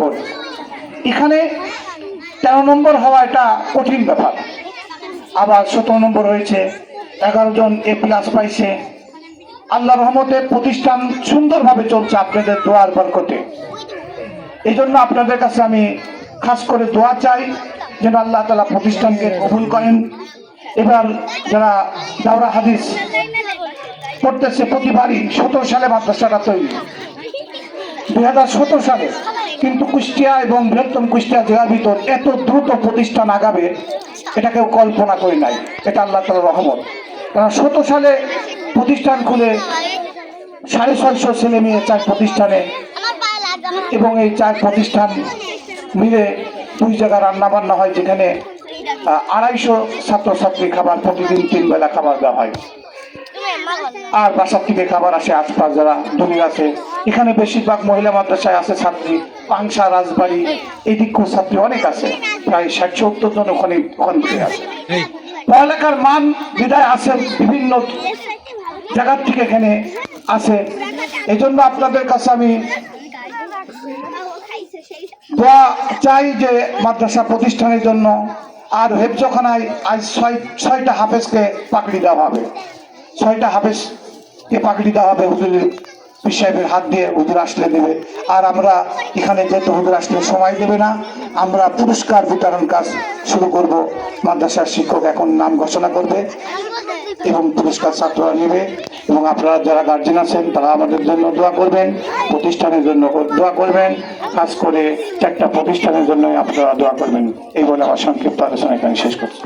Board এখানে তেরো নম্বর হওয়া এটা কঠিন ব্যাপার। আবার সতেরো নম্বর হয়েছে, এগারো জন এ প্লাস পাইছে। আল্লাহ রহমতে প্রতিষ্ঠান সুন্দরভাবে চলছে আপনাদের দোয়ার বরকতে। এই জন্য আপনাদের কাছে আমি খাস করে দোয়া চাই, যেন আল্লাহ তালা প্রতিষ্ঠানকে কবুল করেন। এবার যারা দাওরা হাদিস পড়তেছে প্রতিবারই সতেরো সালে মাদ্রাসাটা তৈরি। দুই হাজার সতেরো সালে কিন্তু কুষ্টিয়া এবং বৃহত্তম কুষ্টিয়া জেলার ভিতর এত দ্রুত প্রতিষ্ঠান আগাবে, এটা কেউ কল্পনা করি নাই। এটা আল্লাহ তালা রহমত। কারণ সতেরো সালে প্রতিষ্ঠান খুলে সাড়ে ছয়শো ছেলে মেয়ে চার প্রতিষ্ঠানে এবং এই চার প্রতিষ্ঠান মিলে দুই জায়গায় রান্না বান্না হয়, যেখানে আড়াইশো ছাত্রছাত্রী খাবার প্রতিদিন তিন বেলা খাবার দেওয়া হয়। আর বাসার থেকে খাবার আসে, আশপাশ যারা ধনী আছে। এখানে বেশিরভাগ মহিলা মাদ্রাসায় আছে ছাত্রী। পাংশা রাজবাড়ি এই দিকেও ছাত্রী অনেক আছে প্রায় ষাট সত্তর জন ওখানে ওখান থেকে আছে। পড়ালেখার মান বিদায় আছে বিভিন্ন জায়গার থেকে এখানে আছে। এই জন্য আপনাদের কাছে আমি দোয়া চাই যে মাদ্রাসা প্রতিষ্ঠানের জন্য আর হেফজখানায় আজ ছয় ছয়টা হাফেজকে পাকড়ি দেওয়া হবে। ছয়টা হাফেজকে পাকড়ি দেওয়া হবে হুজুরের পীর সাহেবের হাত দিয়ে হুজুর আসলে দেবে। আর আমরা এখানে যেহেতু হুজুর আসলে সময় দেবে না, আমরা পুরস্কার বিতরণ কাজ শুরু করব। মাদ্রাসার শিক্ষক এখন নাম ঘোষণা করবে এবং পুরস্কার ছাত্ররা নেবে। এবং আপনারা যারা গার্জেন আছেন, তারা আমাদের জন্য দোয়া করবেন, প্রতিষ্ঠানের জন্য দোয়া করবেন। কাজ করে চারটা প্রতিষ্ঠানের জন্য আপনারা দোয়া করবেন। এই বলে আমার সংক্ষিপ্ত আলোচনা এখানে শেষ করছি।